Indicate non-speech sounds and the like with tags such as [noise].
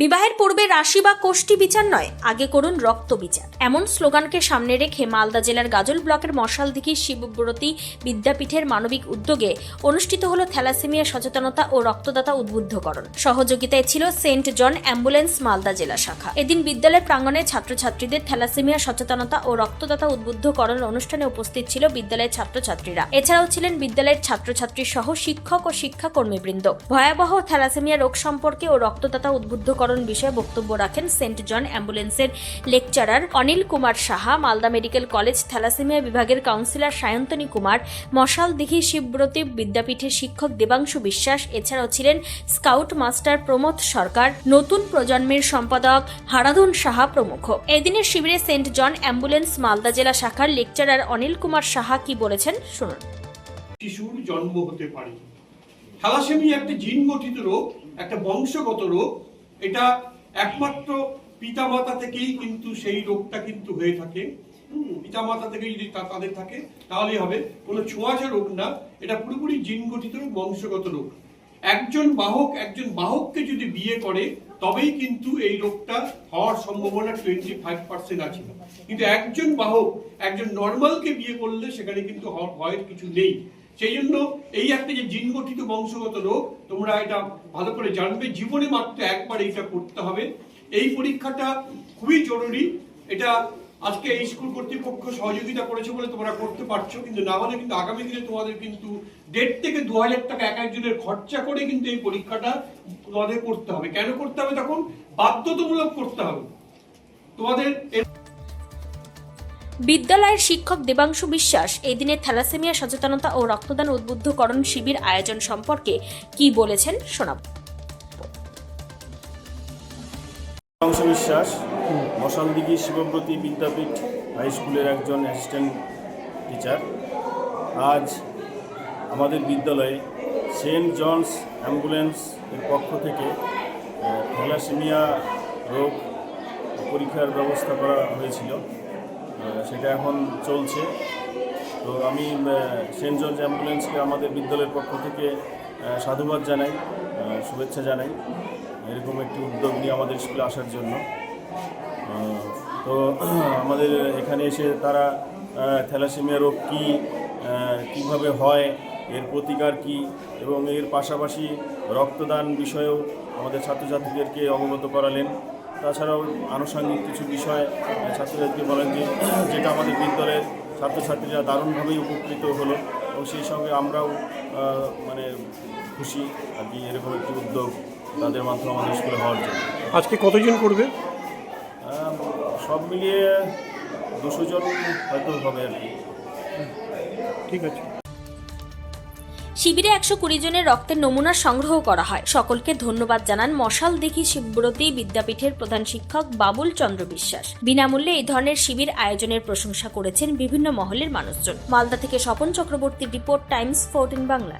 বিবাহের পূর্বে রাশি বা কোষ্ঠী বিচার নয়, আগে করুন রক্ত বিচার। এমন স্লোগানকে সামনে রেখে মালদা জেলার গাজল ব্লকের মশালদিঘি শিবব্রতী বিদ্যাপীঠের মানবিক উদ্যোগে অনুষ্ঠিত হল থ্যালাসেমিয়া সচেতনতা ও রক্তদাতা উদ্বুদ্ধকরণ। সহযোগিতায় ছিল সেন্ট জন অ্যাম্বুলেন্স মালদা জেলা শাখা। এদিন বিদ্যালয়ের প্রাঙ্গণে ছাত্রছাত্রীদের থ্যালাসেমিয়া সচেতনতা ও রক্তদাতা উদ্বুদ্ধকরণ অনুষ্ঠানে উপস্থিত ছিল বিদ্যালয়ের ছাত্রছাত্রীরা। এছাড়াও ছিলেন বিদ্যালয়ের ছাত্রছাত্রী সহ শিক্ষক ও শিক্ষাকর্মীবৃন্দ। ভয়াবহ থ্যালাসেমিয়া রোগ সম্পর্কে ও রক্তদাতা উদ্বুদ্ধকরণ বিষয়ে বক্তব্য রাখেন সেন্ট জন অ্যাম্বুলেন্সের lecturer Anil Kumar Saha, Malda medical college, thalassemia বিভাগের কাউন্সিলর সায়ন্তনী কুমার, মশাল দিঘি শিবব্রতী বিদ্যাপীঠের শিক্ষক দেবাংশু বিশ্বাস, এছাড়াও ছিলেন স্কাউট মাস্টার প্রমোদ সরকার, নতুন প্রজন্মের সম্পাদক হারাধন সাহা প্রমুখ। এদিনের শিবিরে সেন্ট জন অ্যাম্বুলেন্স মালদা জেলা শাখার লেকচারার অনিল কুমার সাহা কি বলেছেন শুনুন। শিশুর জন্ম হতে পারে। থ্যালাসেমিয়া একটা জিনগঠিত রোগ, একটা বংশগত রোগ এটা একমাত্র পিতামাতা থেকেই কিন্তু সেই রোগটা কিন্তু হয়ে থাকে। পিতামাতা থেকে যদি তাদের থাকে, তাহলেই হবে। কোনো ছোঁয়াচে রোগ না, এটা পুরোপুরি জিনগঠিত বংশগত রোগ। একজন বাহক, একজন বাহককে যদি বিয়ে করে, তবেই কিন্তু এই রোগটা হওয়ার সম্ভাবনা টোয়েন্টি ফাইভ পার্সেন্ট আছে। কিন্তু একজন বাহক, একজন নর্মালকে বিয়ে করলে সেখানে কিন্তু হওয়ার ভয়ের কিছু নেই। সেই জন্য এই একটা যে জিনগঠিত বংশগত রোগ, তোমরা এটা ভালো করে জানবে। জীবনে মাত্র একবার এইটা করতে হবে। এই পরীক্ষাটা খুবই জরুরি। এটা আজকে এই স্কুল কর্তৃপক্ষ সহযোগিতা করেছে বলে তোমরা করতে পারছ, কিন্তু না হলে কিন্তু আগামী দিনে তোমাদের কিন্তু দেড় থেকে দু হাজার টাকা এক একজনের খরচা করে কিন্তু এই পরীক্ষাটা তোমাদের করতে হবে। কেন করতে হবে? তখন বাধ্যতামূলক করতে হবে। তোমাদের বিদ্যালয়ের শিক্ষক দেবাংশু বিশ্বাস এই দিনে থ্যালাসেমিয়া, সচেতনতা ও রক্তদান উদ্বুদ্ধকরণ শিবির আয়োজন সম্পর্কে কি বলেছেন শোনাব। অংশ বিশ্বাস, মশালদিঘি শিবব্রতী বিদ্যাপীঠ হাই স্কুলের একজন অ্যাসিস্ট্যান্ট টিচার। আজ আমাদের বিদ্যালয়ে সেন্ট জনস অ্যাম্বুলেন্স এর পক্ষ থেকে থ্যালাসেমিয়া রোগ পরীক্ষার ব্যবস্থা করা হয়েছিল। সেটা এখন চলছে। তো আমি সেন্ট জর্জ অ্যাম্বুলেন্সকে আমাদের বিদ্যালয়ের পক্ষ থেকে সাধুবাদ জানাই শুভেচ্ছা জানাই। এরকম একটি উদ্যোগ নিয়ে আমাদের স্কুলে আসার জন্য। তো [clears throat] আমাদের এখানে এসে তারা থ্যালাসেমিয়া রোগ কী কীভাবে হয়, এর প্রতিকার কী, এবং এর পাশাপাশি রক্তদান বিষয়েও আমাদের ছাত্রছাত্রীদেরকে অবগত করালেন। তাছাড়াও আনুষঙ্গিক কিছু বিষয় ছাত্রছাত্রীকে বলেন যে যেটা আমাদের বিদ্যালয়ের ছাত্রছাত্রীরা দারুণভাবেই উপকৃত হলো এবং সেই সঙ্গে আমরাও মানে খুশি আর কি এরকম একটি উদ্যোগ তাদের মাধ্যমে আমাদের স্কুলে হওয়ার জন্য। আজকে কতজন করবে? সব মিলিয়ে দুশো জন হয়তো হবে আর কি। ঠিক আছে। শিবিরে একশো কুড়ি জনের রক্তের নমুনা সংগ্রহ করা হয়। সকলকে ধন্যবাদ জানান মশাল দেখি শিবব্রতী বিদ্যাপীঠের প্রধান শিক্ষক বাবুল চন্দ্র বিশ্বাস। বিনামূল্যে এই ধরনের শিবির আয়োজনের প্রশংসা করেছেন বিভিন্ন মহলের মানুষজন। মালদা থেকে স্বপন চক্রবর্তীর রিপোর্ট টাইমস ফোর্টিন বাংলা।